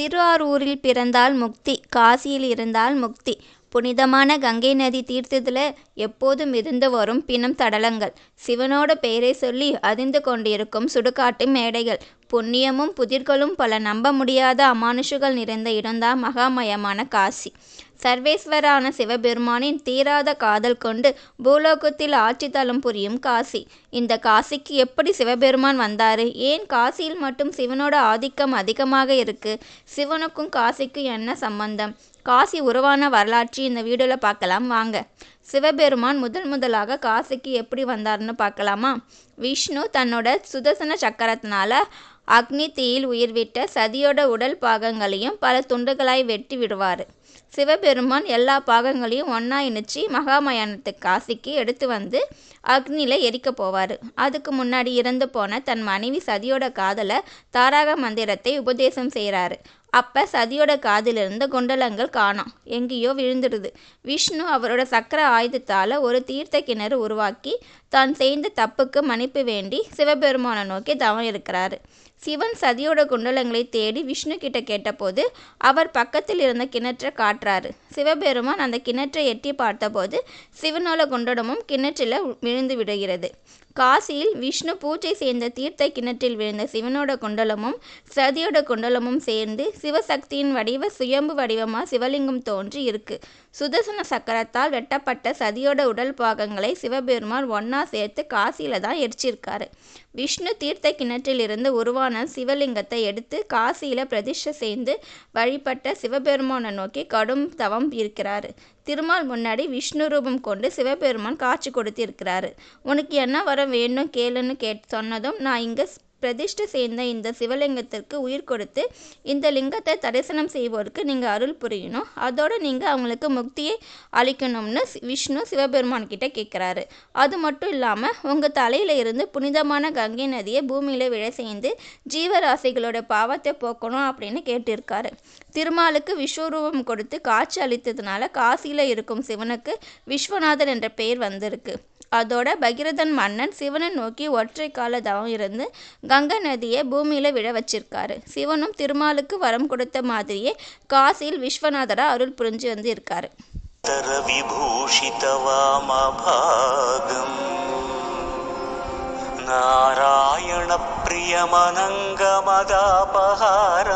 திருவாரூரில் பிறந்தால் முக்தி காசியில் இருந்தால் முக்தி. புனிதமான கங்கை நதி தீர்த்தத்தில் எப்போதும் இருந்து வரும் பிணம் தடலங்கள். சிவனோட பெயரை சொல்லி அதிர்ந்து கொண்டிருக்கும் சுடுகாட்டு மேடைகள். புண்ணியமும் புதிர்களும் பல நம்ப முடியாத அமானுஷுகள் நிறைந்த இடம்தான் மகாமயமான காசி. சர்வேஸ்வரான சிவபெருமானின் தீராத காதல் கொண்டு பூலோகத்தில் ஆட்சி தலம் புரியும் காசி. இந்த காசிக்கு எப்படி சிவபெருமான் வந்தாரு? ஏன் காசியில் மட்டும் சிவனோட ஆதிக்கம் அதிகமாக இருக்கு? சிவனுக்கும் காசிக்கும் என்ன சம்பந்தம்? காசி உருவான வரலாற்று இந்த வீடியோவில் பார்க்கலாம் வாங்க. சிவபெருமான் முதல் முதலாக காசிக்கு எப்படி வந்தார்னு பார்க்கலாமா? விஷ்ணு தன்னோட சுதர்சன சக்கரத்தினால அக்னி தீயில் உயிர்விட்ட சதியோட உடல் பாகங்களையும் பல துண்டுகளாய் வெட்டி விடுவார். சிவபெருமான் எல்லா பாகங்களையும் ஒன்றா இணைச்சி மகாமயானத்து காசிக்கு எடுத்து வந்து அக்னியில் எரிக்க போவார். அதுக்கு முன்னாடி இறந்து போன தன் மனைவி சதியோட காதலை தாராக மந்திரத்தை உபதேசம் செய்கிறாரு அப்போ சதியோட காதிலிருந்து குண்டலங்கள் காணோம். எங்கேயோ விழுந்துடுது. விஷ்ணு அவரோட சக்கர ஆயுதத்தால் ஒரு தீர்த்த கிணறு உருவாக்கி தான் செய்த தப்புக்கு மன்னிப்பு வேண்டி சிவபெருமானை நோக்கி தவம் இருக்கிறாரு. சிவன் சதியோட குண்டலங்களை தேடி விஷ்ணு கிட்ட கேட்டபோது அவர் பக்கத்தில் இருந்த கிணற்றை காட்டுறாரு. சிவபெருமான் அந்த கிணற்றை எட்டி பார்த்தபோது சிவனோட குண்டலமும் கிணற்றில் விழுந்து விடுகிறது. காசியில் விஷ்ணு பூஜை செய்த தீர்த்த கிணற்றில் விழுந்த சிவனோட குண்டலமும் சதியோட குண்டலமும் சேர்ந்து சிவசக்தியின் வடிவ சுயம்பு வடிவமாக சிவலிங்கம் தோன்றி இருக்கு. சுதர்சன சக்கரத்தால் வெட்டப்பட்ட சதியோட உடல் பாகங்களை சிவபெருமான் ஒன்னா சேர்த்து காசியில தான் எரிச்சிருக்காரு. விஷ்ணு தீர்த்த கிணற்றில் இருந்து உருவான சிவலிங்கத்தை எடுத்து காசியில பிரதிஷ்டை செய்து வழிபட்ட சிவபெருமானை நோக்கி கடும் தவம் இருக்கிறாரு. திருமால் முன்னாடி விஷ்ணு ரூபம் கொண்டு சிவபெருமான் காட்சி கொடுத்திருக்கிறாரு. உனக்கு என்ன வர வேணும் கேளுன்னு கேட் சொன்னதும் நான் இங்கே பிரதிஷ்டை சேர்ந்த இந்த சிவலிங்கத்திற்கு உயிர் கொடுத்து இந்த லிங்கத்தை தரிசனம் செய்வோருக்கு நீங்கள் அருள் புரியணும். அதோடு நீங்கள் அவங்களுக்கு முக்தியை அளிக்கணும்னு விஷ்ணு சிவபெருமான் கிட்ட கேட்குறாரு அது மட்டும் இல்லாமல் உங்கள் தலையில் இருந்து புனிதமான கங்கை நதியை பூமியில் விழ செய்து ஜீவராசிகளோட பாவத்தை போக்கணும் அப்படின்னு கேட்டிருக்காரு. திருமாலுக்கு விஸ்வரூபம் கொடுத்து காட்சி அளித்ததுனால காசியில் இருக்கும் சிவனுக்கு விஸ்வநாதன் என்ற பெயர் வந்திருக்கு. அதோட பகிரதன் மன்னன் சிவனை நோக்கி ஒற்றை கால தவம் இருந்து கங்கை நதியை பூமியில் விழ வச்சிருக்காரு. சிவனும் திருமாலுக்கு வரம் கொடுத்த மாதிரியே காசியில் விஸ்வநாதரா அருள் புரிஞ்சு வந்து இருக்காரு நாராயணப்பிரியமனங்கமதாபகாரம்